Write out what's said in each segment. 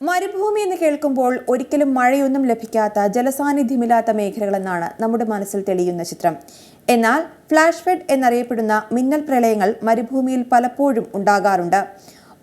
മരുഭൂമി എന്ന് കേൾക്കുമ്പോൾ ഒരിക്കലും മഴയൊന്നും ലഭിക്കാത്ത ജലസാന്നിധ്യമില്ലാത്ത മേഖലകളെന്നാണ് നമ്മുടെ മനസ്സിൽ തെളിയുന്ന ചിത്രം. എന്നാൽ ഫ്ലാഷ് ഫെഡ് എന്നറിയപ്പെടുന്ന മിന്നൽ പ്രളയങ്ങൾ മരുഭൂമിയിൽ പലപ്പോഴും ഉണ്ടാകാറുണ്ട്.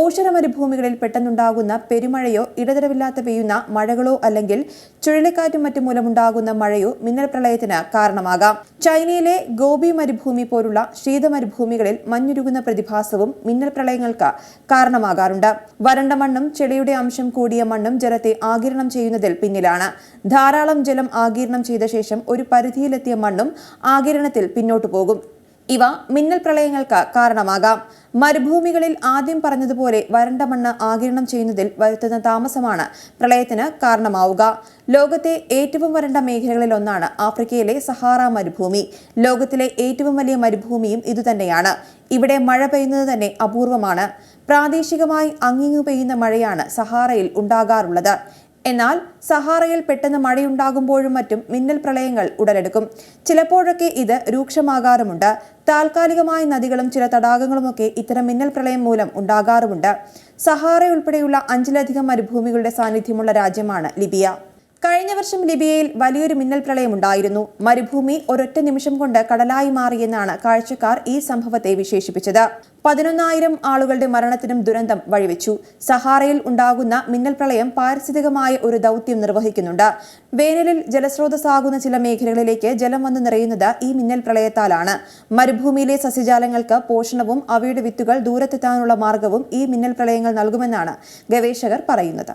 ഓഷര മരുഭൂമികളിൽ പെട്ടെന്നുണ്ടാകുന്ന പെരുമഴയോ ഇടതരവില്ലാത്ത പെയ്യുന്ന മഴകളോ അല്ലെങ്കിൽ ചുഴലിക്കാറ്റും മറ്റു മൂലമുണ്ടാകുന്ന മഴയോ മിന്നൽ പ്രളയത്തിന് കാരണമാകാം. ചൈനയിലെ ഗോബി മരുഭൂമി പോലുള്ള ശീത മരുഭൂമികളിൽ മഞ്ഞുരുകുന്ന പ്രതിഭാസവും മിന്നൽ പ്രളയങ്ങൾക്ക് കാരണമാകാറുണ്ട്. വരണ്ട മണ്ണും ചെളിയുടെ അംശം കൂടിയ മണ്ണും ജലത്തെ ആകിരണം ചെയ്യുന്നതിൽ പിന്നിലാണ്. ധാരാളം ജലം ആകിരണം ചെയ്ത ശേഷം ഒരു പരിധിയിലെത്തിയ മണ്ണും ആകിരണത്തിൽ പിന്നോട്ടു പോകും. ഇവ മിന്നൽ പ്രളയങ്ങൾക്ക് കാരണമാകാം. മരുഭൂമികളിൽ ആദ്യം പറഞ്ഞതുപോലെ വരണ്ട മണ്ണ് ആകിരണം ചെയ്യുന്നതിൽ വരുത്തുന്ന താമസമാണ് പ്രളയത്തിന് കാരണമാവുക. ലോകത്തെ ഏറ്റവും വരണ്ട മേഖലകളിൽ ഒന്നാണ് ആഫ്രിക്കയിലെ സഹാറ മരുഭൂമി. ലോകത്തിലെ ഏറ്റവും വലിയ മരുഭൂമിയും ഇതുതന്നെയാണ്. ഇവിടെ മഴ പെയ്യുന്നത് തന്നെ അപൂർവമാണ്. പ്രാദേശികമായി അങ്ങിങ്ങു പെയ്യുന്ന മഴയാണ് സഹാറയിൽ ഉണ്ടാകാറുള്ളത്. എന്നാൽ സഹാറയിൽ പെട്ടെന്ന് മഴയുണ്ടാകുമ്പോഴും മറ്റും മിന്നൽ പ്രളയങ്ങൾ ഉടലെടുക്കും. ചിലപ്പോഴൊക്കെ ഇത് രൂക്ഷമാകാറുമുണ്ട്. താൽക്കാലികമായ നദികളും ചില തടാകങ്ങളുമൊക്കെ ഇത്തരം മിന്നൽ പ്രളയം മൂലം ഉണ്ടാകാറുമുണ്ട്. സഹാറ ഉൾപ്പെടെയുള്ള അഞ്ചിലധികം മരുഭൂമികളുടെ സാന്നിധ്യമുള്ള രാജ്യമാണ് ലിബിയ. കഴിഞ്ഞ വർഷം ലിബിയയിൽ വലിയൊരു മിന്നൽ പ്രളയമുണ്ടായിരുന്നു. മരുഭൂമി ഒരൊറ്റ നിമിഷം കൊണ്ട് കടലായി മാറിയെന്നാണ് കാഴ്ചക്കാർ ഈ സംഭവത്തെ വിശേഷിപ്പിച്ചത്. പതിനൊന്നായിരം ആളുകളുടെ മരണത്തിനും ദുരന്തം വഴിവെച്ചു. സഹാറയിൽ ഉണ്ടാകുന്ന മിന്നൽ പ്രളയം പാരിസ്ഥിതികമായ ഒരു ദൗത്യം നിർവഹിക്കുന്നുണ്ട്. വേനലിൽ ജലസ്രോതസ്സാകുന്ന ചില മേഖലകളിലേക്ക് ജലം വന്നു നിറയുന്നത് ഈ മിന്നൽ പ്രളയത്താലാണ്. മരുഭൂമിയിലെ സസ്യജാലങ്ങൾക്ക് പോഷണവും അവയുടെ വിത്തുകൾ ദൂരത്തെത്താനുള്ള മാർഗവും ഈ മിന്നൽ പ്രളയങ്ങൾ നൽകുമെന്നാണ് ഗവേഷകർ പറയുന്നത്.